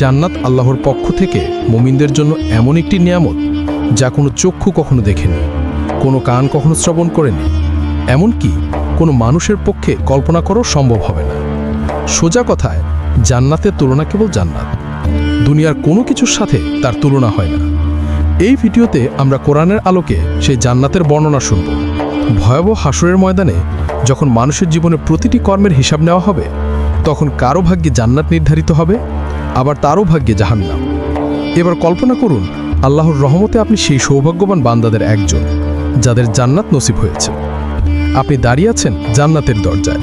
জান্নাত আল্লাহর পক্ষ থেকে মোমিনদের জন্য এমন একটি নিয়ামত যা কোনো চক্ষু কখনো দেখেনি, কোনো কান কখনো শ্রবণ করেনি, এমনকি কোনো মানুষের পক্ষে কল্পনা করাও সম্ভব হবে না। সোজা কথায়, জান্নাতের তুলনা কেবল জান্নাত, দুনিয়ার কোনো কিছুর সাথে তার তুলনা হয় না। এই ভিডিওতে আমরা কোরআনের আলোকে সেই জান্নাতের বর্ণনা শুনব। ভয়াবহ হাসরের ময়দানে যখন মানুষের জীবনে প্রতিটি কর্মের হিসাব নেওয়া হবে, তখন কারও ভাগ্যে জান্নাত নির্ধারিত হবে? আবার তারও ভাগ্যে জাহান্নাম। এবার কল্পনা করুন, আল্লাহর রহমতে আপনি সেই সৌভাগ্যবান বান্দাদের একজন, যাদের জান্নাত নসিব হয়েছে। আপনি দাঁড়িয়ে আছেন জান্নাতের দরজায়।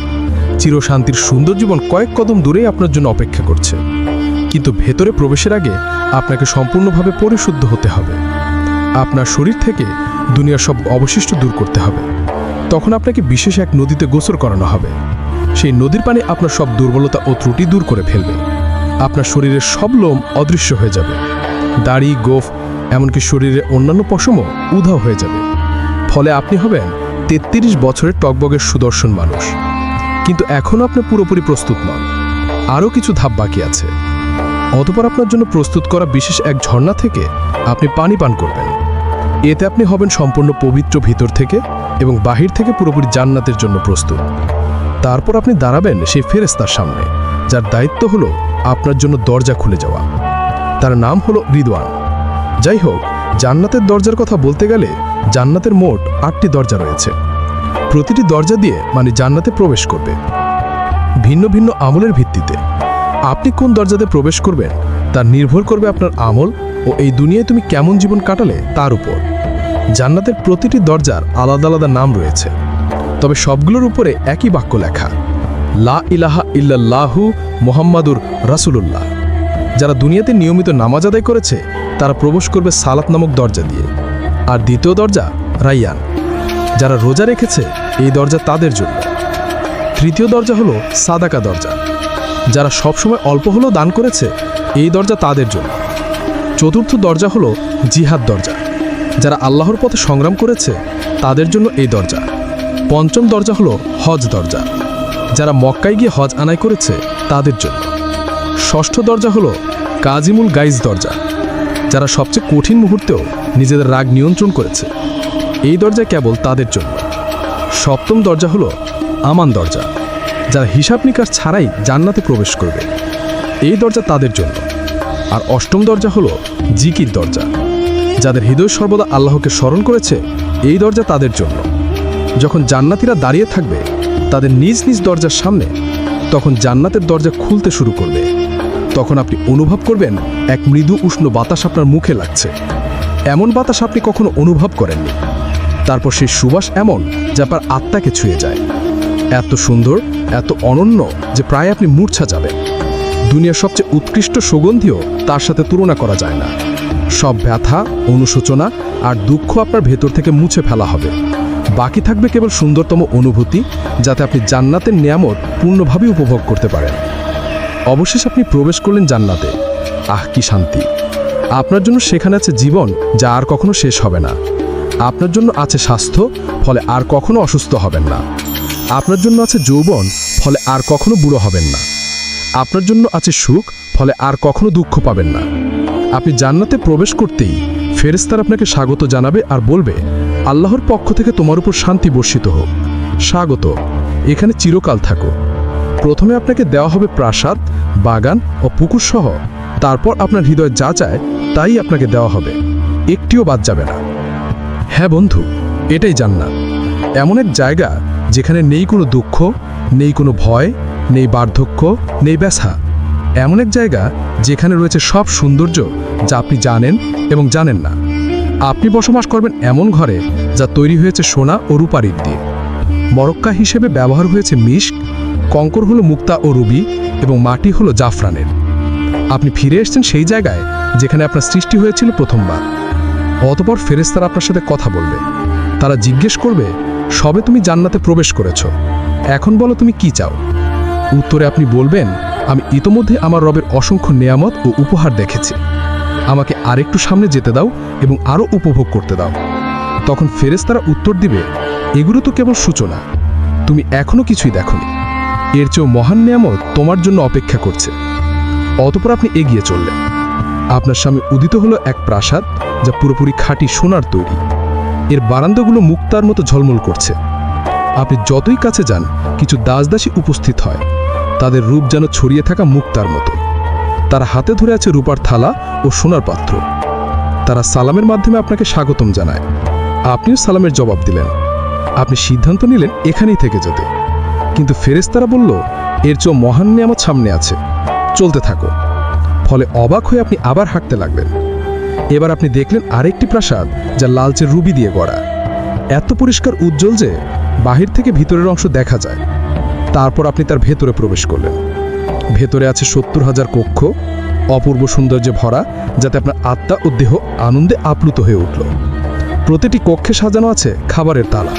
চিরশান্তির সুন্দর জীবন কয়েক কদম দূরেই আপনার জন্য অপেক্ষা করছে। কিন্তু ভেতরে প্রবেশের আগে আপনাকে সম্পূর্ণভাবে পরিশুদ্ধ হতে হবে। আপনার শরীর থেকে দুনিয়ার সব অবশিষ্ট দূর করতে হবে। তখন আপনাকে বিশেষ এক নদীতে গোসল করানো হবে। সেই নদীর পানি আপনার সব দুর্বলতা ও ত্রুটি দূর করে ফেলবে। আপনার শরীরের সব লোম অদৃশ্য হয়ে যাবে। দাড়ি, গোফ, এমনকি শরীরের অন্যান্য পশমও উধাও হয়ে যাবে। ফলে আপনি হবেন তেত্রিশ বছরের টকবগের সুদর্শন মানুষ। কিন্তু এখনও আপনি পুরোপুরি প্রস্তুত নন। আরও কিছু ধাপ বাকি আছে। অতপর আপনার জন্য প্রস্তুত করা বিশেষ এক ঝর্ণা থেকে আপনি পানি পান করবেন। এতে আপনি হবেন সম্পূর্ণ পবিত্র ভিতর থেকে এবং বাহির থেকে পুরোপুরি জান্নাতের জন্য প্রস্তুত। তারপর আপনি দাঁড়াবেন সেই ফেরেস্তার সামনে, যার দায়িত্ব হলো আপনার জন্য দরজা খুলে যাওয়া। তার নাম হলো রিদওয়ান। যাই হোক জান্নাতের দরজার কথা বলতে গেলে জান্নাতের মোট আটটি দরজা রয়েছে। প্রতিটি দরজা দিয়ে মানে জান্নাতে প্রবেশ করবে। ভিন্ন ভিন্ন আমলের ভিত্তিতে। আপনি কোন দরজাতে প্রবেশ করবেন, তা নির্ভর করবে আপনার আমল ও এই দুনিয়ায় তুমি কেমন জীবন কাটালে তার উপর। জান্নাতের প্রতিটি দরজার আলাদা আলাদা নাম রয়েছে। তবে সবগুলোর উপরে একই বাক্য লেখা। লা ইলাহা ইল্লাল্লাহু মোহাম্মাদুর রাসূলুল্লাহ। যারা দুনিয়াতে নিয়মিত নামাজ আদায় করেছে, তারা প্রবেশ করবে সালাত নামক দরজা দিয়ে। আর দ্বিতীয় দরজা, রাইয়ান। যারা রোজা রেখেছে, এই দরজা তাদের জন্য। তৃতীয় দরজা হলো সাদাকা দরজা। যারা সবসময় অল্প হলেও দান করেছে, এই দরজা তাদের জন্য। চতুর্থ দরজা হলো জিহাদ দরজা। যারা আল্লাহর পথে সংগ্রাম করেছে, তাদের জন্য এই দরজা। পঞ্চম দরজা হলো হজ দরজা। যারা মক্কায় গিয়ে হজ আনায় করেছে তাদের জন্য। ষষ্ঠ দরজা হলো কাজিমুল গাইজ দরজা, যারা সবচেয়ে কঠিন মুহূর্তেও নিজেদের রাগ নিয়ন্ত্রণ করেছে। এই দরজা কেবল তাদের জন্য। সপ্তম দরজা হলো আমান দরজা, যারা হিসাব নিকাশ ছাড়াই জান্নাতে প্রবেশ করবে। এই দরজা তাদের জন্য। আর অষ্টম দরজা হলো জিকির দরজা, যাদের হৃদয় সর্বদা আল্লাহকে স্মরণ করেছে, এই দরজা তাদের জন্য। যখন জান্নাতিরা দাঁড়িয়ে থাকবে তাদের নিজ নিজ দরজার সামনে তখন জান্নাতের দরজা খুলতে শুরু করবে। তখন আপনি অনুভব করবেন এক মৃদু উষ্ণ বাতাস আপনার মুখে লাগছে। এমন বাতাস আপনি কখনো অনুভব করেননি। তারপর সেই সুবাস এমন যা আপনার আত্মাকে ছুঁয়ে যায়। এত সুন্দর, এত অনন্য যে প্রায় আপনি মূর্ছা যাবেন। দুনিয়ার সবচেয়ে উৎকৃষ্ট সুগন্ধিও তার সাথে তুলনা করা যায় না। সব ব্যথা, অনুশোচনা আর দুঃখ আপনার ভেতর থেকে মুছে ফেলা হবে। বাকি থাকবে কেবল সুন্দরতম অনুভূতি, যাতে আপনি জান্নাতের নিয়ামত পূর্ণভাবে উপভোগ করতে পারেন। অবশেষে আপনি প্রবেশ করলেন জান্নাতে। আহ, কি শান্তি। আপনার জন্য সেখানে আছে জীবন, যা আর কখনো শেষ হবে না। আপনার জন্য আছে স্বাস্থ্য, ফলে আর কখনো অসুস্থ হবেন না। আপনার জন্য আছে যৌবন, ফলে আর কখনো বুড়ো হবেন না। আপনার জন্য আছে সুখ, ফলে আর কখনো দুঃখ পাবেন না। আপনি জান্নাতে প্রবেশ করতেই ফেরেস্তার আপনাকে স্বাগত জানাবে আর বলবে আল্লাহর পক্ষ থেকে তোমার উপর শান্তি বর্ষিত হোক। স্বাগত, এখানে চিরকাল থাকো। প্রথমে আপনাকে দেওয়া হবে প্রাসাদ, বাগান ও পুকুর সহ। তারপর আপনার হৃদয় যা চায়, তাই আপনাকে দেওয়া হবে। একটিও বাদ যাবে না। হ্যাঁ বন্ধু, এটাই জান্নাত। এমন এক জায়গা যেখানে নেই কোনো দুঃখ, নেই কোনো ভয়, নেই বার্ধক্য, নেই ব্যথা। এমন এক জায়গা যেখানে রয়েছে সব সৌন্দর্য যা আপনি জানেন এবং জানেন না। আপনি বসবাস করবেন এমন ঘরে যা তৈরি হয়েছে সোনা ও রূপার ইট দিয়ে মরক্কা হিসেবে ব্যবহার হয়েছে মিস্ক কঙ্কর হলো মুক্তা ও রুবি এবং মাটি হলো জাফরানের। আপনি ফিরে এসেছেন সেই জায়গায় যেখানে আপনার সৃষ্টি হয়েছিল প্রথমবার। অতপর ফেরেস্তারা আপনার সাথে কথা বলবে। তারা জিজ্ঞেস করবে, সবে তুমি জান্নাতে প্রবেশ করেছ। এখন বলো তুমি কি চাও? উত্তরে আপনি বলবেন, আমি ইতোমধ্যে আমার রবের অসংখ্য নেয়ামত ও উপহার দেখেছি। আমাকে আরেকটু সামনে যেতে দাও এবং আরও উপভোগ করতে দাও। তখন ফেরেস্তারা উত্তর দিবে, এগুলো তো কেবল সূচনা। তুমি এখনও কিছুই দেখনি। এর চেয়েও মহান নিয়ামত তোমার জন্য অপেক্ষা করছে। অতপর আপনি এগিয়ে চললেন। আপনার সামনে উদিত হলো এক প্রাসাদ যা পুরোপুরি খাঁটি সোনার তৈরি। এর বারান্দাগুলো মুক্তার মতো ঝলমল করছে। আপনি যতই কাছে যান, কিছু দাসদাসী উপস্থিত হয়। তাদের রূপ যেন ছড়িয়ে থাকা মুক্তার মতো। তারা হাতে ধরে আছে রূপার থালা ও সোনার পাত্র। তারা সালামের মাধ্যমে আপনাকে স্বাগতম জানায়। আপনিও সালামের জবাব দিলেন। আপনি সিদ্ধান্ত নিলেন এখানেই থেকে যেতে। কিন্তু ফেরেশতারা বলল, এর চেয়েও মহান নিয়ামত সামনে আছে। চলতে থাকো। ফলে অবাক হয়ে আপনি আবার হাঁটতে লাগলেন। এবার আপনি দেখলেন আরেকটি প্রাসাদ যা লালচে রুবি দিয়ে গড়া। এত পরিষ্কার উজ্জ্বল যে বাহির থেকে ভিতরের অংশ দেখা যায়। তারপর আপনি তার ভেতরে প্রবেশ করলেন। ভেতরে আছে সত্তর হাজার কক্ষ, অপূর্ব সৌন্দর্যে ভরা, যাতে আপনার আত্মা ও দেহ আনন্দে আপ্লুত হয়ে উঠল। প্রতিটি কক্ষে সাজানো আছে খাবারের তালা।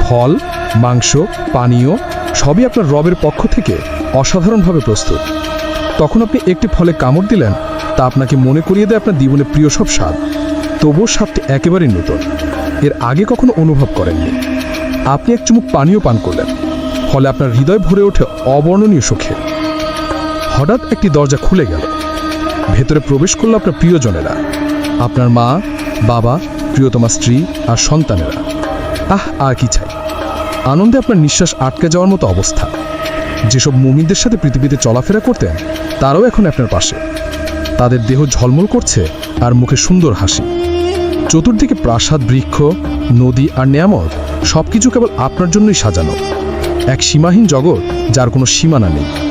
ফল, মাংস, পানীয়, সবই আপনার রবের পক্ষ থেকে অসাধারণভাবে প্রস্তুত। তখন আপনি একটি ফলে কামড় দিলেন, তা আপনাকে মনে করিয়ে দেয় আপনার জীবনের প্রিয় সব স্বাদ। তবুও স্বাদটি একেবারেই নতুন। এর আগে কখনো অনুভব করেননি। আপনি এক চুমুক পানীয় পান করলেন। ফলে আপনার হৃদয় ভরে ওঠে অবর্ণনীয় সুখে। হঠাৎ একটি দরজা খুলে গেল। ভেতরে প্রবেশ করল আপনার প্রিয়জনেরা। আপনার মা, বাবা, প্রিয়তমা স্ত্রী আর সন্তানেরা। আহ, আর কি চাই। আনন্দে আপনার নিঃশ্বাস আটকে যাওয়ার মতো অবস্থা। যেসব মুমিনদের সাথে পৃথিবীতে চলাফেরা করতেন, তারাও এখন আপনার পাশে। তাদের দেহ ঝলমল করছে আর মুখে সুন্দর হাসি। চতুর্দিকে প্রাসাদ, বৃক্ষ, নদী আর নিয়ামত, সবকিছু কেবল আপনার জন্যই সাজানো। এক সীমাহীন জগৎ যার কোনো সীমানা নেই।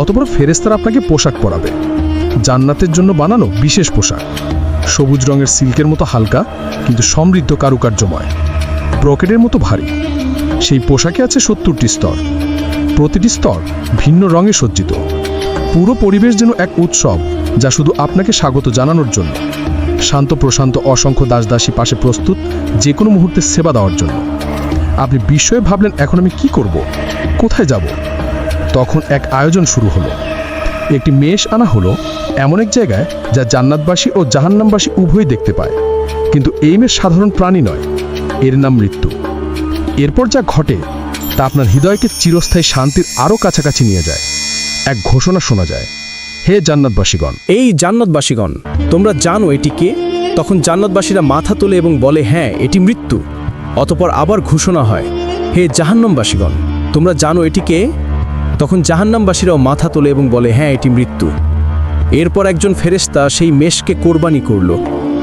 অতবড় ফেরেস্তারা আপনাকে পোশাক পরাবে। জান্নাতের জন্য বানানো বিশেষ পোশাক। সবুজ রঙের সিল্কের মতো হালকা, কিন্তু সমৃদ্ধ কারুকার্যময়। ব্রকেটের মতো ভারী। সেই পোশাকে আছে সত্তরটি স্তর। প্রতিটি স্তর ভিন্ন রঙে সজ্জিত। পুরো পরিবেশ যেন এক উৎসব, যা শুধু আপনাকে স্বাগত জানানোর জন্য। শান্ত প্রশান্ত অসংখ্য দাসদাসী পাশে প্রস্তুত যে কোনো মুহূর্তে সেবা দেওয়ার জন্য। আপনি বিস্ময়ে ভাবলেন, এখন আমি কি করব? কোথায় যাব? তখন এক আয়োজন শুরু হলো। একটি মেষ আনা হলো এমন এক জায়গায় যা জান্নাতবাসী ও জাহান্নামবাসী উভয়ই দেখতে পায়। কিন্তু এই মেষ সাধারণ প্রাণী নয়, এর নাম মৃত্যু। এরপর যা ঘটে, তা আপনার হৃদয়কে চিরস্থায়ী শান্তির আরও কাছাকাছি নিয়ে যায়। এক ঘোষণা শোনা যায়, হে জান্নাতবাসীগণ। এই জান্নাতবাসীগণ, তোমরা জানো এটি কে? তখন জান্নাতবাসীরা মাথা তোলে এবং বলে হ্যাঁ এটি মৃত্যু। অতপর আবার ঘোষণা হয়, হে জাহান্নামবাসীগণ, তোমরা জানো এটি কে? তখন জাহান্নামবাসীরাও মাথা তোলে এবং বলে হ্যাঁ এটি মৃত্যু। এরপর একজন ফেরেশতা সেই মেষকে কোরবানি করল,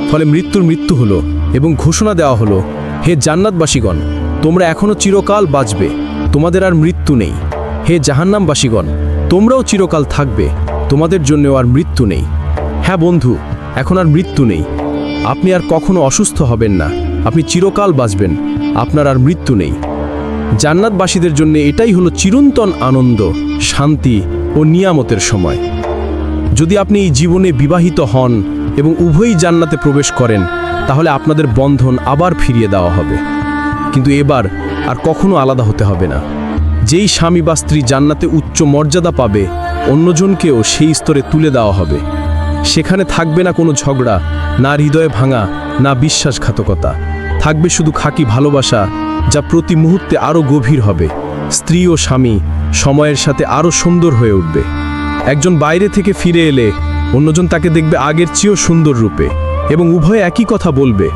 ফলে মৃত্যুর মৃত্যু হলো এবং ঘোষণা দেওয়া হলো, হে জান্নাতবাসীগণ, তোমরা এখনও চিরকাল বাঁচবে, তোমাদের আর মৃত্যু নেই। হে জাহান্নামবাসীগণ, তোমরাও চিরকাল থাকবে, তোমাদের জন্যও আর মৃত্যু নেই। হ্যাঁ বন্ধু, এখন আর মৃত্যু নেই। আপনি আর কখনো অসুস্থ হবেন না। আপনি চিরকাল বাঁচবেন, আপনার আর মৃত্যু নেই। জান্নাতবাসীদের জন্য এটাই হলো চিরন্তন আনন্দ, শান্তি ও নিয়ামতের সময়। যদি আপনি এই জীবনে বিবাহিত হন এবং উভয়ই জান্নাতে প্রবেশ করেন, তাহলে আপনাদের বন্ধন আবার ফিরিয়ে দেওয়া হবে। কিন্তু এবার আর কখনো আলাদা হতে হবে না। যেই স্বামী বা স্ত্রী জান্নাতে উচ্চ মর্যাদা পাবে, অন্যজনকেও সেই স্তরে তুলে দেওয়া হবে। সেখানে থাকবে না কোনো ঝগড়া, না হৃদয়ে ভাঙা, না বিশ্বাসঘাতকতা। থাকবে শুধু খাকি ভালোবাসা যা প্রতি মুহূর্তে আরও গভীর হবে। স্ত্রী ও স্বামী সময়ের সাথে আরও সুন্দর হয়ে উঠবে। একজন বাইরে থেকে ফিরে এলে অন্যজন তাকে দেখবে আগের চেয়েও সুন্দর রূপে এবং উভয়ে একই কথা বলবে,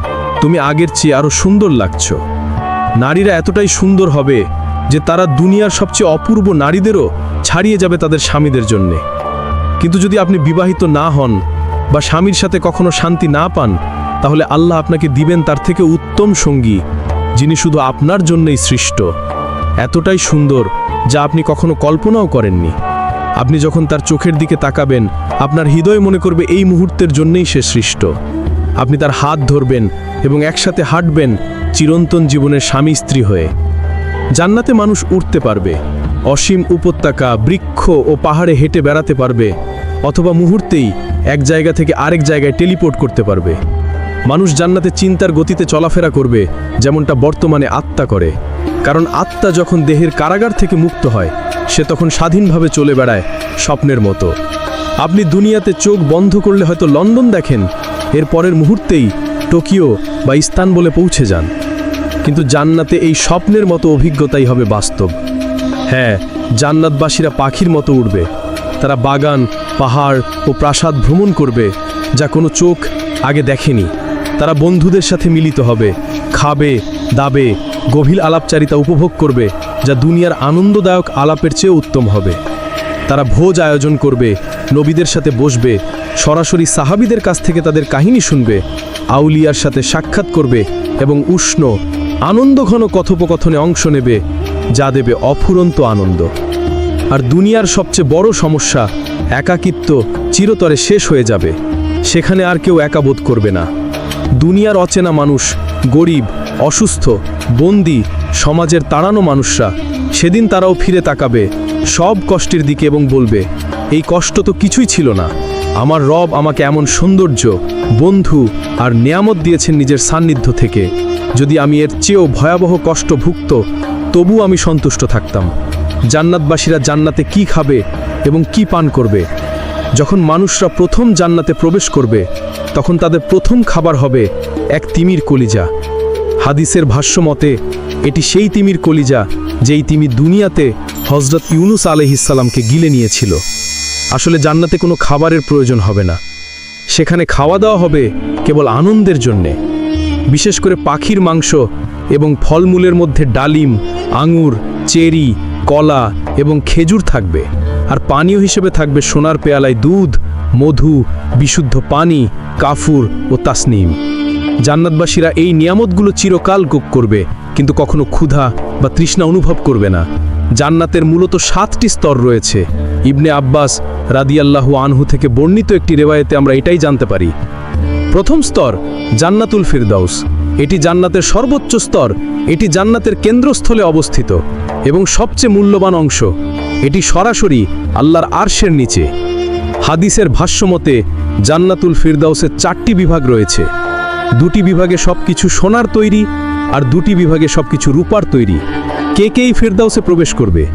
তুমি আগের চেয়ে আরও সুন্দর লাগছ। নারীরা এতটাই সুন্দর হবে যে তারা দুনিয়ার সবচেয়ে অপূর্ব নারীদেরও ছাড়িয়ে যাবে তাদের স্বামীদের জন্যে। কিন্তু যদি আপনি বিবাহিত না হন বা স্বামীর সাথে কখনো শান্তি না পান, তাহলে আল্লাহ আপনাকে দিবেন তার থেকে উত্তম সঙ্গী যিনি শুধু আপনার জন্যই সৃষ্ট। এতটাই সুন্দর যা আপনি কখনো কল্পনাও করেননি। আপনি যখন তার চোখের দিকে তাকাবেন, আপনার হৃদয় মনে করবে এই মুহূর্তের জন্যই সে সৃষ্ট। আপনি তার হাত ধরবেন এবং একসাথে হাঁটবেন চিরন্তন জীবনের স্বামী স্ত্রী হয়ে। জান্নাতে মানুষ উঠতে পারবে, অসীম উপত্যকা, বৃক্ষ ও পাহাড়ে হেঁটে বেড়াতে পারবে, অথবা মুহূর্তেই এক জায়গা থেকে আরেক জায়গায় টেলিপোর্ট করতে পারবে। মানুষ জান্নাতে চিন্তার গতিতে চলাফেরা করবে, যেমনটা বর্তমানে আত্মা করে। কারণ আত্মা যখন দেহের কারাগার থেকে মুক্ত হয়, সে তখন স্বাধীনভাবে চলে বেড়ায় স্বপ্নের মতো। আপনি দুনিয়াতে চোখ বন্ধ করলে হয়তো লন্ডন দেখেন, এর পরের মুহূর্তেই টোকিও বা ইস্তানবুলে পৌঁছে যান। কিন্তু জান্নাতে এই স্বপ্নের মতো অভিজ্ঞতাই হবে বাস্তব। হ্যাঁ জান্নাতবাসীরা পাখির মতো উড়বে। তারা বাগান, পাহাড় ও প্রাসাদ ভ্রমণ করবে, যা কোনো চোখ আগে দেখেনি। তারা বন্ধুদের সাথে মিলিত হবে, খাবে, দাবে, গভীর আলাপচারিতা উপভোগ করবে, যা দুনিয়ার আনন্দদায়ক আলাপের চেয়ে উত্তম হবে। তারা ভোজ আয়োজন করবে, নবীদের সাথে বসবে, সরাসরি সাহাবিদের কাছ থেকে তাদের কাহিনী শুনবে, আউলিয়ার সাথে সাক্ষাৎ করবে এবং উষ্ণ, আনন্দঘন কথোপকথনে অংশ নেবে, যা দেবে অফুরন্ত আনন্দ। আর দুনিয়ার সবচেয়ে বড় সমস্যা, একাকিত্ব চিরতরে শেষ হয়ে যাবে। সেখানে আর কেউ একাবোধ করবে না। দুনিয়ার অচেনা মানুষ, গরিব, অসুস্থ, বন্দি, সমাজের তাড়ানো মানুষরা, সেদিন তারাও ফিরে তাকাবে, সব কষ্টের দিকে এবং বলবে, এই কষ্ট তো কিছুই ছিল না। আমার রব আমাকে এমন সৌন্দর্য, বন্ধু আর নিয়ামত দিয়েছেন নিজের সান্নিধ্য থেকে। যদি আমি এর চেয়েও ভয়াবহ কষ্ট ভুক্ত তবু আমি সন্তুষ্ট থাকতাম। জান্নাতবাসীরা জান্নাতে কি খাবে এবং কি পান করবে? যখন মানুষরা প্রথম জান্নাতে প্রবেশ করবে, তখন তাদের প্রথম খাবার হবে এক তিমির কলিজা। হাদিসের ভাষ্য মতে, এটি সেই তিমির কলিজা যেই তিমি দুনিয়াতে হজরত ইউনুস আলহিসাল্লামকে গিলে নিয়েছিল। আসলে জান্নাতে কোনো খাবারের প্রয়োজন হবে না। সেখানে খাওয়া দাওয়া হবে কেবল আনন্দের জন্যে। বিশেষ করে পাখির মাংস এবং ফলমূলের মধ্যে ডালিম, আঙুর, চেরি, কলা এবং খেজুর থাকবে। আর পানীয় হিসেবে থাকবে সোনার পেয়ালায় দুধ, মধু, বিশুদ্ধ পানি, কাফুর ও তাসনিম। জান্নাতবাসীরা এই নিয়ামতগুলো চিরকাল গোপ করবে, কিন্তু কখনো ক্ষুধা বা তৃষ্ণা অনুভব করবে না। জান্নাতের মূলত সাতটি স্তর রয়েছে। ইবনে আব্বাস রাদিয়াল্লাহু আনহু থেকে বর্ণিত একটি রেওয়ায়েতে আমরা এটাই জানতে পারি। প্রথম স্তর, জান্নাতুল ফিরদাউস। এটি জান্নাতের সর্বোচ্চ স্তর, এটি জান্নাতের কেন্দ্রস্থলে অবস্থিত এবং সবচেয়ে মূল্যবান অংশ। এটি সরাসরি আল্লাহর আরশের নিচে। হাদিসের ভাষ্যমতে, জান্নাতুল ফিরদাউসের চারটি বিভাগ রয়েছে। দুটি বিভাগে সবকিছু সোনার তৈরি আর দুটি বিভাগে সবকিছু রূপার তৈরি। কে কেই ফিরদাউসে প্রবেশ করবে?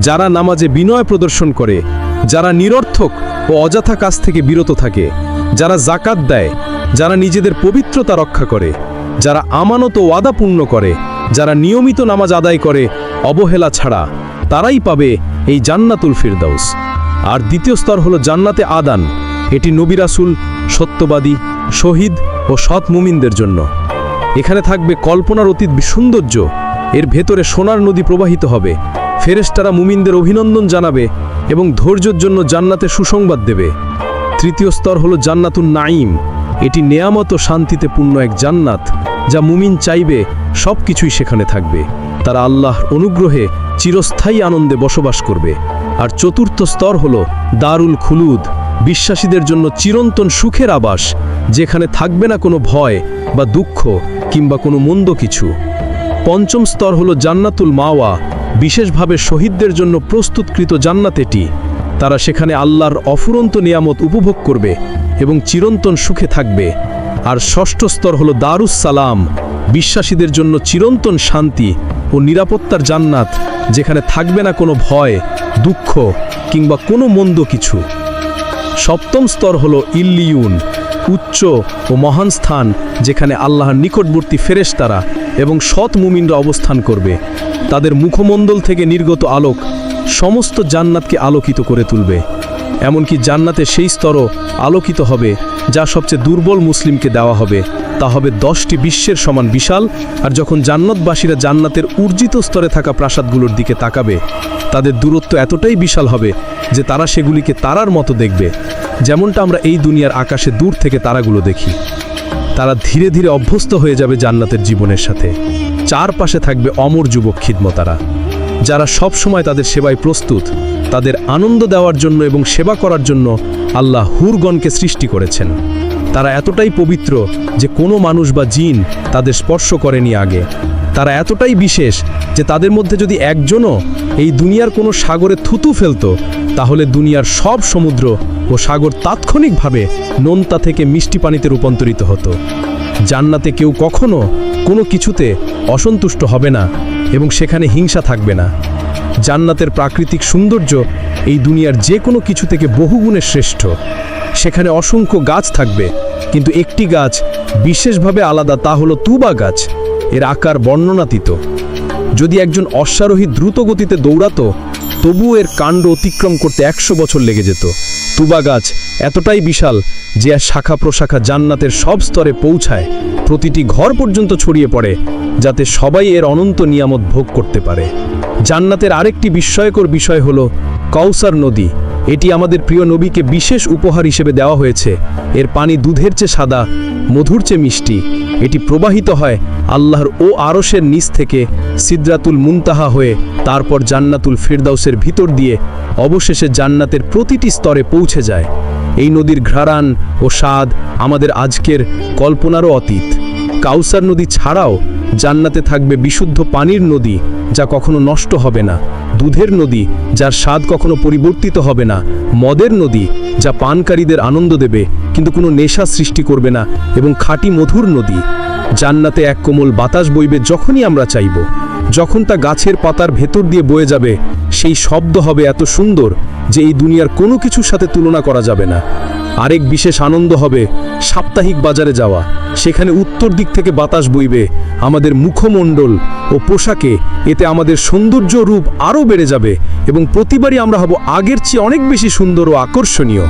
যারা নামাজে বিনয় প্রদর্শন করে, যারা নিরর্থক ও অযথা কাজ থেকে বিরত থাকে, যারা জাকাত দেয়, যারা নিজেদের পবিত্রতা রক্ষা করে, যারা আমানত ওয়াদা পূর্ণ করে, যারা নিয়মিত নামাজ আদায় করে, অবহেলা ছাড়া, তারাই পাবে এই জান্নাতুল ফিরদাউস। আর দ্বিতীয় স্তর হলো জান্নাতে আদান। এটি নবিরাসুল সত্যবাদী, শহীদ ও সৎ মুমিনদের জন্য। এখানে থাকবে কল্পনার অতীত সৌন্দর্য। এর ভেতরে সোনার নদী প্রবাহিত হবে। ফেরেশতারা মুমিনদের অভিনন্দন জানাবে এবং ধৈর্যের জন্য জান্নাতে সুসংবাদ দেবে। তৃতীয় স্তর হলো জান্নাতুন নাইম এটি নেয়ামত ও শান্তিতে পূর্ণ এক জান্নাত, যা মুমিন চাইবে সব কিছুই সেখানে থাকবে। তারা আল্লাহর অনুগ্রহে চিরস্থায়ী আনন্দে বসবাস করবে। আর চতুর্থ স্তর হল দারুল খুলুদ, বিশ্বাসীদের জন্য চিরন্তন সুখের আবাস, যেখানে থাকবে না কোনো ভয় বা দুঃখ কিংবা কোনো মন্দ কিছু। পঞ্চম স্তর হল জান্নাতুল মাওয়া, বিশেষভাবে শহীদদের জন্য প্রস্তুতকৃত জান্নাত এটি। তারা সেখানে আল্লাহর অফুরন্ত নিয়ামত উপভোগ করবে এবং চিরন্তন সুখে থাকবে। আর ষষ্ঠ স্তর হল দারুস সালাম, বিশ্বাসীদের জন্য চিরন্তন শান্তি ও নিরাপত্তার জান্নাত, যেখানে থাকবে না কোনো ভয়, দুঃখ কিংবা কোনো মন্দ কিছু। সপ্তম স্তর হলো ইল্লিউন, উচ্চ ও মহান স্থান, যেখানে আল্লাহর নিকটবর্তী ফেরেশতারা এবং সৎ মুমিনরা অবস্থান করবে। তাদের মুখমণ্ডল থেকে নির্গত আলোক সমস্ত জান্নাতকে আলোকিত করে তুলবে। এমনকি জান্নাতে সেই স্তরও আলোকিত হবে, যা সবচেয়ে দুর্বল মুসলিমকে দেওয়া হবে। তা হবে দশটি বিশ্বের সমান বিশাল, আর যখন জান্নাতবাসীরা জান্নাতের উর্জিত স্তরে থাকা প্রাসাদগুলোর দিকে তাকাবে, তাদের দূরত্ব এতটাই বিশাল হবে যে তারা সেগুলিকে তারার মতো দেখবে। যেমনটা আমরা এই দুনিয়ার আকাশে দূর থেকে তারাগুলো দেখি। তারা ধীরে ধীরে অভ্যস্ত হয়ে যাবে জান্নাতের জীবনের সাথে। চারপাশে থাকবে অমর যুবক খিদমতারা, যারা সব সময় তাদের সেবায় প্রস্তুত। তাদের আনন্দ দেওয়ার জন্য এবং সেবা করার জন্য আল্লাহ হুরগণকে সৃষ্টি করেছেন। তারা এতটাই পবিত্র যে কোনো মানুষ বা জিন তাদের স্পর্শ করেনি আগে। তারা এতটাই বিশেষ যে তাদের মধ্যে যদি একজনও এই দুনিয়ার কোনো সাগরে থুতু ফেলতো, তাহলে দুনিয়ার সব সমুদ্র ও সাগর তাৎক্ষণিকভাবে নোনতা থেকে মিষ্টি পানিতে রূপান্তরিত হতো। জান্নাতে কেউ কখনো কোনো কিছুতে অসন্তুষ্ট হবে না এবং সেখানে হিংসা থাকবে না। জান্নাতের প্রাকৃতিক সৌন্দর্য এই দুনিয়ার যে কোনো কিছু থেকে বহুগুণে শ্রেষ্ঠ। সেখানে অসংখ্য গাছ থাকবে, কিন্তু একটি গাছ বিশেষভাবে আলাদা তা হলো তুবা গাছ। এর আকার বর্ণনাতীত। যদি একজন অশ্বারোহী দ্রুত গতিতে দৌড়াতো, তবুও এর কাণ্ড অতিক্রম করতে একশো বছর লেগে যেত। তুবা গাছ এতটাই বিশাল যে আর শাখা প্রশাখা জান্নাতের সব স্তরে পৌঁছায়, প্রতিটি ঘর পর্যন্ত ছড়িয়ে পড়ে, যাতে সবাই এর অনন্ত নিয়ামত ভোগ করতে পারে। জান্নাতের আরেকটি বিস্ময়কর বিষয় হল কৌসার নদী। এটি আমাদের প্রিয় নবীকে বিশেষ উপহার হিসেবে দেওয়া হয়েছে। এর পানি দুধের চেয়ে সাদা, মধুর চেয়ে মিষ্টি। এটি প্রবাহিত হয় আল্লাহর ও আরসের নিচ থেকে সিদ্রাতুল মুনতাহা হয়ে, তারপর জান্নাতুল ফিরদাউসের ভিতর দিয়ে অবশেষে জান্নাতের প্রতিটি স্তরে পৌঁছে যায়। এই নদীর ঘ্রাণ ও স্বাদ আমাদের আজকের কল্পনারও অতীত। কাউসার নদী ছাড়াও জান্নাতে থাকবে বিশুদ্ধ পানির নদী যা কখনো নষ্ট হবে না, দুধের নদী যার স্বাদ কখনো পরিবর্তিত হবে না, মদের নদী যা পানকারীদের আনন্দ দেবে কিন্তু কোনো নেশা সৃষ্টি করবে না এবং খাঁটি মধুর নদী। জান্নাতে এক কোমল বাতাস বইবে যখনই আমরা চাইব। যখন তা গাছের পাতার ভেতর দিয়ে বয়ে যাবে, সেই শব্দ হবে এত সুন্দর যে এই দুনিয়ার কোনো কিছুর সাথে তুলনা করা যাবে না। আরেক বিশেষ আনন্দ হবে সাপ্তাহিক বাজারে যাওয়া। সেখানে উত্তর দিক থেকে বাতাস বইবে আমাদের মুখমণ্ডল ও পোশাকে। এতে আমাদের সৌন্দর্য রূপ আরও বেড়ে যাবে এবং প্রতিবারই আমরা হব আগের চেয়ে অনেক বেশি সুন্দর ও আকর্ষণীয়।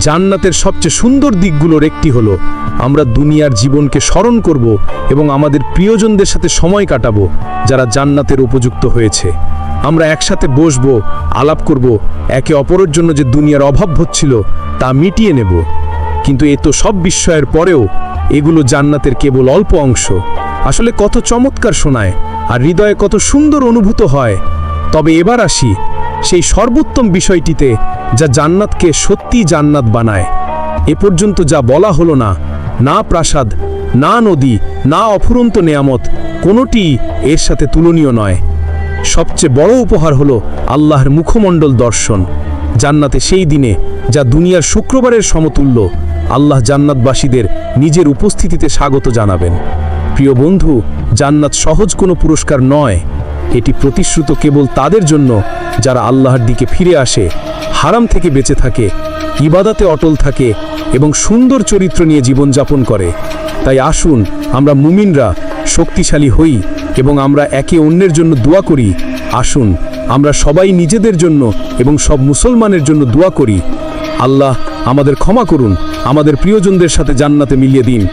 জান্নাতের সবচেয়ে সুন্দর দিকগুলোর একটি হলো, আমরা দুনিয়ার জীবনকে স্মরণ করব এবং আমাদের প্রিয়জনদের সাথে সময় কাটাবো যারা জান্নাতের উপযুক্ত হয়েছে। আমরা একসাথে বসবো, আলাপ করব, একে অপরের জন্য যে দুনিয়ার অভাব হচ্ছিল তা মিটিয়ে নেব। কিন্তু এ তো সব বিস্ময়ের পরেও এগুলো জান্নাতের কেবল অল্প অংশ। আসলে কত চমৎকার শোনায় আর হৃদয়ে কত সুন্দর অনুভূত হয়। তবে এবার আসি সেই সর্বোত্তম বিষয়টিতে যা জান্নাতকে সত্যি জান্নাত বানায়। এ পর্যন্ত যা বলা হলো না না প্রাসাদ, না নদী, না অফুরন্ত নেয়ামত কোনোটি এর সাথে তুলনীয় নয়। সবচেয়ে বড় উপহার হলো আল্লাহর মুখমণ্ডল দর্শন। জান্নাতে সেই দিনে যা দুনিয়ার শুক্রবারের সমতুল্য, আল্লাহ জান্নাতবাসীদের নিজের উপস্থিতিতে স্বাগত জানাবেন। প্রিয় বন্ধু, জান্নাত সহজ কোনো পুরস্কার নয়। এটি প্রতিশ্রুত কেবল তাদের জন্য, যারা আল্লাহর দিকে ফিরে আসে, হারাম থেকে বেঁচে থাকে, ইবাদাতে অটল থাকে এবং সুন্দর চরিত্র নিয়ে জীবনযাপন করে। তাই আসুন, আমরা মুমিনরা শক্তিশালী হই এবং আমরা একে অন্যের জন্য দোয়া করি। আসুন, আমরা সবাই নিজেদের জন্য এবং সব মুসলমানের জন্য দোয়া করি। আল্লাহ আমাদের ক্ষমা করুন, আমাদের প্রিয়জনদের সাথে জান্নাতে মিলিয়ে দিন।